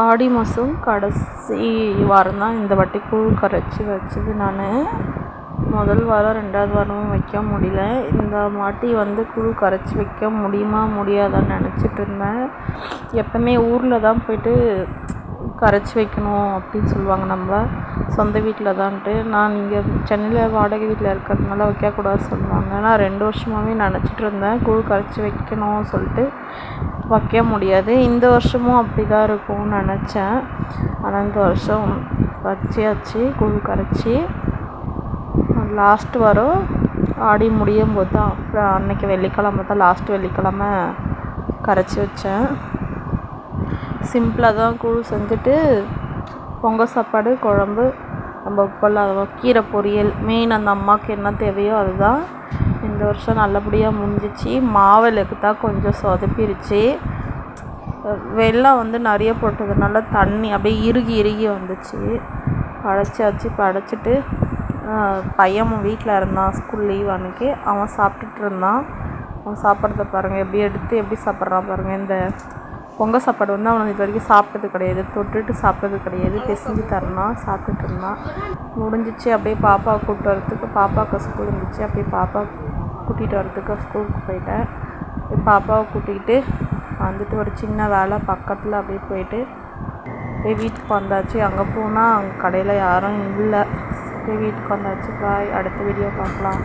ஆடி மாதம் கடைசி வாரம் தான் இந்த வாட்டி கூழ் கரைச்சி வச்சது நான். முதல் வாரம் ரெண்டாவது வாரமும் வைக்க முடியல. இந்த வாட்டி வந்து கூழ் கரைச்சி வைக்க முடியுமா முடியாதான்னு நினச்சிட்டு இருந்தேன். எப்போவுமே ஊரில் தான் போய்ட்டு கரைச்சி வைக்கணும் அப்படின்னு சொல்லுவாங்க நம்ம. சொந்த வீட்டில் தான்ட்டு. நான் இங்கே சென்னையில் வாடகை வீட்டில் இருக்கிறதுனால வைக்கக்கூடாது சொல்லுவாங்க. நான் ரெண்டு வருஷமாகவே நினச்சிட்டு இருந்தேன். கூழ் கரைச்சி வைக்கணும் சொல்லிட்டு. வைக்க முடியாது. இந்த வருஷமும் அப்படி தான் இருக்கும்னு நினச்சேன். ஆனால் இந்த வருஷம் வச்சியாச்சு கூழ் கரைச்சி. லாஸ்ட் வரும் ஆடி முடியும் போது தான் அப்புறம் அன்றைக்கி வெள்ளிக்கிழம தான் லாஸ்ட் வெள்ளிக்கிழமை கரைச்சி வச்சேன். சிம்பிளாக தான் கூழ் செஞ்சுட்டு பொங்கல் சாப்பாடு குழம்பு நம்ம வைப்போம்ல கீரை பொரியல் மெயின் அந்த அம்மாவுக்கு என்ன தேவையோ அதுதான். இந்த வருஷம் நல்லபடியாக முடிஞ்சிச்சு. மாவிளக்கு தான் கொஞ்சம் சொதப்பிருச்சு. வெள்ளம் வந்து நிறைய போட்டதுனால தண்ணி அப்படியே இறுகி இறுகி வந்துச்சு. படைச்சாச்சு படைச்சிட்டு பையன் வீட்டில் இருந்தான் ஸ்கூல் லீவ் அன்றைக்கி அவன் சாப்பிட்டுட்டு இருந்தான். அவன் சாப்பிட்றத பாருங்கள் எப்படி எடுத்து எப்படி சாப்பிட்றான் பாருங்கள் இந்த பொங்கல் சாப்பாடு வந்து அவன் இது வரைக்கும் சாப்பிட்டது கிடையாது. தொட்டுட்டு சாப்பிட்டது கிடையாது. பிசைஞ்சு தரணும் சாப்பிட்டுட்டு இருந்தான். முடிஞ்சிச்சு. அப்படியே பாப்பாவை கூப்பிட்டு வரத்துக்கு பாப்பாவுக்கு ஸ்கூல் இருந்துச்சு. அப்படியே பாப்பா கூட்டிகிட்டு வரதுக்கு ஸ்கூலுக்கு போயிட்டேன். பாப்பாவை கூட்டிகிட்டு வந்துட்டு ஒரு சின்ன வேலை பக்கத்தில் அப்படியே போயிட்டு போய் வீட்டுக்கு வந்தாச்சு. அங்கே போனால் அங்கே கடையில் யாரும் இல்லை. போய் வீட்டுக்கு வந்தாச்சு. பாய் அடுத்த வீடியோ பார்க்கலாம்.